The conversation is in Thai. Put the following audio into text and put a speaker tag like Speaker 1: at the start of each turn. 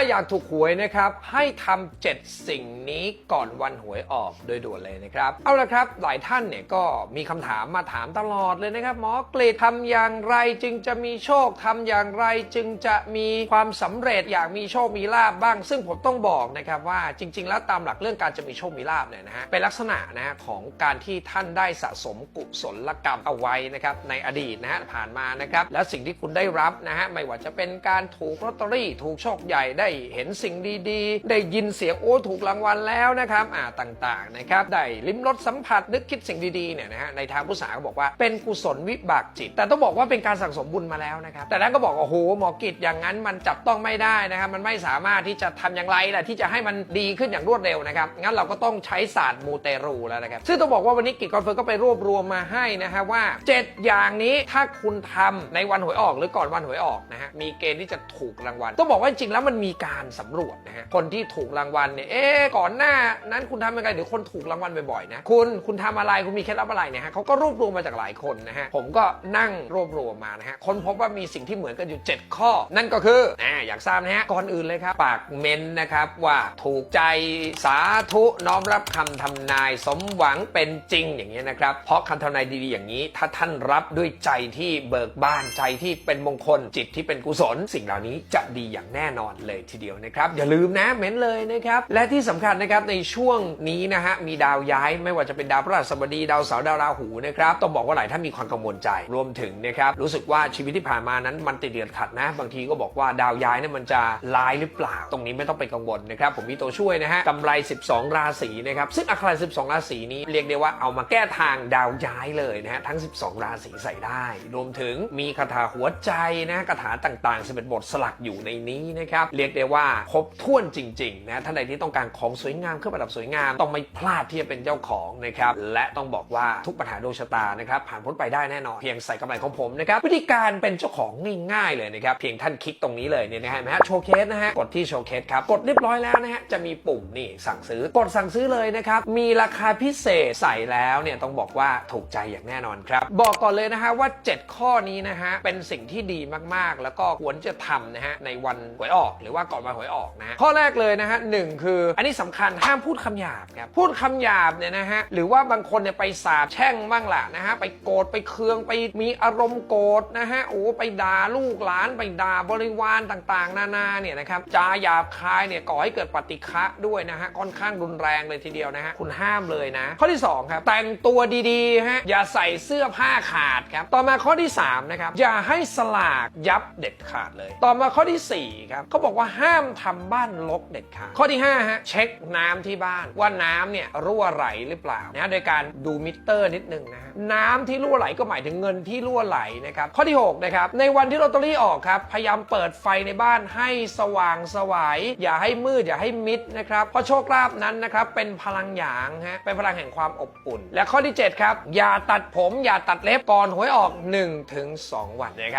Speaker 1: ถ้าอยากถูกหวยนะครับ ให้ทำเจ็ดสิ่งนี้ก่อนวันหวยออกโดยด่วนเลยนะครับ เอาละครับ หลายท่านเนี่ยก็มีคำถามมาถามตลอดเลยนะครับ หมอกรีดทำอย่างไรจึงจะมีโชคทำอย่างไรจึงจะมีความสำเร็จอยากมีโชคมีลาบบ้าง ซึ่งผมต้องบอกนะครับว่าจริง ๆ แล้วตามหลักเรื่องการจะมีโชคมีลาบเนี่ยนะฮะเป็นลักษณะนะฮะของการที่ท่านได้สะสมกุศลกรรมเอาไว้นะครับในอดีตนะฮะผ่านมานะครับแล้วสิ่งที่คุณได้รับนะฮะไม่ว่าจะเป็นการถูกลอตเตอรี่ถูกโชคใหญ่ได้ได้เห็นสิ่งดีๆ ได้ยินเสียงโอ้ถูกรางวัลแล้วนะครับอ่าต่างๆนะครับได้ลิ้มรสสัมผัสนึกคิดสิ่งดีๆเนี่ยนะฮะในทางพุทธศาสนาก็บอกว่าเป็นกุศลวิบากจิต แต่ต้องบอกว่าเป็นการสั่งสมบุญมาแล้วนะครับแต่นั้นก็บอกว่าโอ้โหหมอกิจอย่างนั้นมันจับต้องไม่ได้นะครับมันไม่สามารถที่จะทำอย่างไรแหละที่จะให้มันดีขึ้นอย่างรวดเร็วนะครับงั้นเราก็ต้องใช้ศาสตร์มูเตรูแล้วนะครับซึ่งต้องบอกว่าวันนี้กิจกรเฟิร์นก็ไปรวบรวมมาให้นะฮะว่า 7 อย่างนี้ถ้าคุณทำในวันหวยออกหรือก่อนวันหวยออกนะฮะมีเกณฑ์ที่จะถูกรางวัลต้องบอกว่าจริงแล้วมันมีการสำรวจนะฮะคนที่ถูกรางวัลเนี่ยเอ๊ก่อนหน้านั้นคุณทำยังไงเดี๋ยวคนถูกรางวัลบ่อยๆนะคุณคุณทำอะไรคุณมีเคล็ดลับอะไรเนี่ยฮะเขาก็รวบรวมมาจากหลายคนนะฮะผมก็นั่งรวบรวมมานะฮะคนพบว่ามีสิ่งที่เหมือนกันอยู่ 7 ข้อ นั่นก็คืออ่าอยากทราบนะฮะก่อนอื่นเลยครับปากเมนนะครับว่าถูกใจสาธุน้อมรับคำทำนายสมหวังเป็นจริงอย่างนี้ยนะครับ เพราะคำทำนายดีๆอย่างนี้ ถ้าท่านรับด้วยใจที่เบิกบานใจที่เป็นมงคลจิตที่เป็นกุศล สิ่งเหล่านี้จะดีอย่างแน่นอนเลยทีเดียวนะครับอย่าลืมนะเม้นเลยนะครับและที่สำคัญนะครับในช่วงนี้นะฮะมีดาวย้ายไม่ว่าจะเป็นดาวพฤหัสบดีดาวเสาร์ดาวราหูนะครับต้องบอกว่าหลายท่านมีความกังวลใจรวมถึงนะครับรู้สึกว่าชีวิตที่ผ่านมานั้นมันติดเดือดขัดนะ บางทีก็บอกว่าดาวย้ายเนี่ยมันจะลายหรือเปล่า ตรงนี้ไม่ต้องไปกังวลนะครับผมมีตัวช่วยนะฮะกำไร 12 ราศีนะครับซึ่งอัครา12 ราศีนี้เรียกได้ว่าเอามาแก้ทางดาวย้ายเลยนะฮะทั้ง 12 ราศีใส่ได้ รวมถึงมีคาถาหัวใจนะคาถาต่างๆ11บทสลักอยู่ในนี้นะครับเรียกได้ว่าครบถ้วนจริงๆนะท่านใดที่ต้องการของสวยงามเครื่องประดับสวยงามต้องไม่พลาดที่จะเป็นเจ้าของนะครับและต้องบอกว่าทุกปัญหาดวงชะตานะครับผ่านพ้นไปได้แน่นอนเพียงใส่กำไรของผมนะครับวิธีการเป็นเจ้าของง่ายๆเลยนะครับเพียงท่านคลิกตรงนี้เลยเนี่ยนะฮะนไหมฮะโชว์เคสนะฮะกดที่โชว์เคสครับกดเรียบร้อยแล้วนะฮะจะมีปุ่มนี่สั่งซื้อกดสั่งซื้อเลยนะครับมีราคาพิเศษใส่แล้วเนี่ยต้องบอกว่าถูกใจอย่างแน่นอนครับบอกก่อนเลยนะฮะว่า 7 ข้อนี้นะฮะเป็นสิ่งที่ดีมากๆ แล้วก็ควรจะทำนะฮะในวันหวยออกหรือว่าก่อนวันหวยออกนะข้อแรกเลยนะฮะหนึ่งคือ อันนี้สำคัญห้ามพูดคำหยาบครับพูดคำหยาบเนี่ยนะฮะหรือว่าบางคนเนี่ยไปสาบแช่งบ้างล่ะนะฮะไปโกรธไปเคืองไปมีอารมณ์โกรธนะฮะโอ้ไปด่าลูกหลานไปด่าบริวารต่างๆ นานาเนี่ยนะครับจาหยาบคายเนี่ยก่อให้เกิดปฏิฆะด้วยนะฮะค่อนข้างรุนแรงเลยทีเดียวนะฮะคุณห้ามเลยนะ ข้อที่สองครับแต่งตัวดีๆฮะอย่าใส่เสื้อผ้าขาดครับต่อมาข้อที่สามนะครับอย่าให้สลากยับเด็ดขาดเลย ต่อมาข้อที่สี่ครับเขาบอกว่าห้ามทำบ้านรกเด็ดขาดข้อที่ห้าฮะเช็คน้ำที่บ้านว่าน้ำเนี่ยรั่วไหลหรือเปล่านะโดยการดูมิเตอร์นิดนึงนะฮะน้ำที่รั่วไหลก็หมายถึงเงินที่รั่วไหลนะครับข้อที่หกนะครับในวันที่ลอตเตอรี่ออกครับพยายามเปิดไฟในบ้านให้สว่างสวาย อย่าให้มืดอย่าให้มิดนะครับเพราะโชคลาภนั้นนะครับเป็นพลังหยางฮะเป็นพลังแห่งความอบอุ่น และข้อที่เจ็ดครับ อย่าตัดผมอย่าตัดเล็บก่อนหวยออก 1-2 วันนะครับ